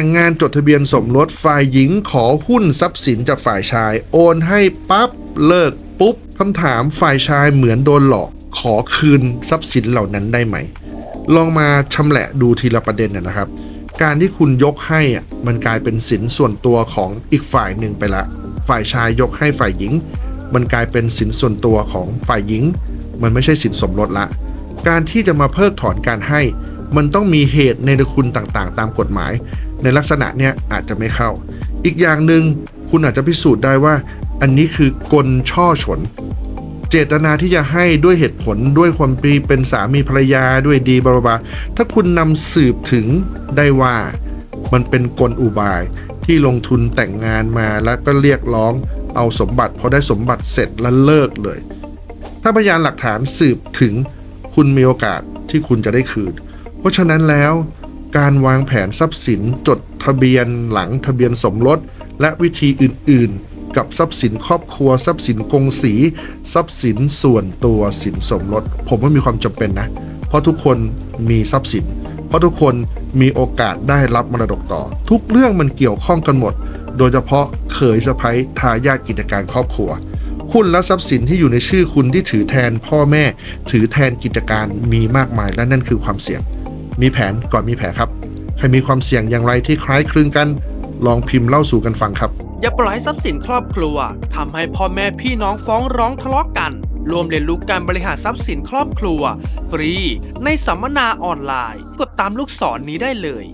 แต่งงานจดทะเบียนสมรสฝ่ายหญิงขอหุ้นทรัพย์สินจากฝ่ายชาย โอนให้ปั๊บเลิกปุ๊บคำถามฝ่ายชายเหมือนโดนหลอก ขอคืนทรัพย์สินเหล่านั้นได้ไหม ลองมาชำแหละดูทีละประเด็นนะครับ การที่คุณยกให้อะมันกลายเป็นสินส่วนตัวของอีกฝ่ายหนึ่งไปละ ฝ่ายชายยกให้ฝ่ายหญิง มันกลายเป็นสินส่วนตัวของฝ่ายหญิง มันไม่ใช่สินสมรสละ การที่จะมาเพิกถอนการให้ มันต้องมีเหตุในคุณต่างๆ ตามกฎหมาย ในลักษณะเนี้ยอาจจะไม่เข้า อีกอย่างหนึ่งคุณอาจจะพิสูจน์ได้ว่า อันนี้คือกลช่อฉน เจตนาที่จะให้ด้วยเหตุผลด้วยความปีเป็นสามีภรรยาด้วยดีบลาบลาถ้าคุณนำสืบถึงได้ว่ามันเป็นกลอุบายที่ลงทุนแต่งงานมาแล้วก็เรียกร้องเอาสมบัติพอได้สมบัติเสร็จแล้วเลิกเลย ถ้าพยานหลักฐานสืบถึงคุณมีโอกาสที่คุณจะได้คืน เพราะฉะนั้นแล้ว การวางแผนทรัพย์สินจดทะเบียนหลังทะเบียนสมรส และวิธีอื่น ๆ กับทรัพย์สินครอบครัว ทรัพย์สินกงสี ทรัพย์สินส่วนตัวสินสมรส ผมว่ามีความจำเป็นนะ เพราะทุกคนมีทรัพย์สิน เพราะทุกคนมีโอกาสได้รับมรดกต่อ ทุกเรื่องมันเกี่ยวข้องกันหมด โดยเฉพาะเขยสะพ้ยทายาทกิจการครอบครัวหุ้นและทรัพย์สินที่อยู่ในชื่อคุณที่ถือแทนพ่อแม่ ถือแทนกิจการมีมากมายและนั่นคือความเสี่ยง มีแผนก่อนมีแผลครับ ใครมีความเสี่ยงอย่างไรที่คล้ายคลึงกัน ลองพิมพ์เล่าสู่กันฟังครับ อย่าปล่อยให้ทรัพย์สินครอบครัวทำให้พ่อแม่พี่น้องฟ้องร้องทะเลาะกัน รวมเรียนรู้การบริหารทรัพย์สินครอบครัว ฟรี ในสัมมนาออนไลน์ กดตามลูกศรนนี้ได้เลย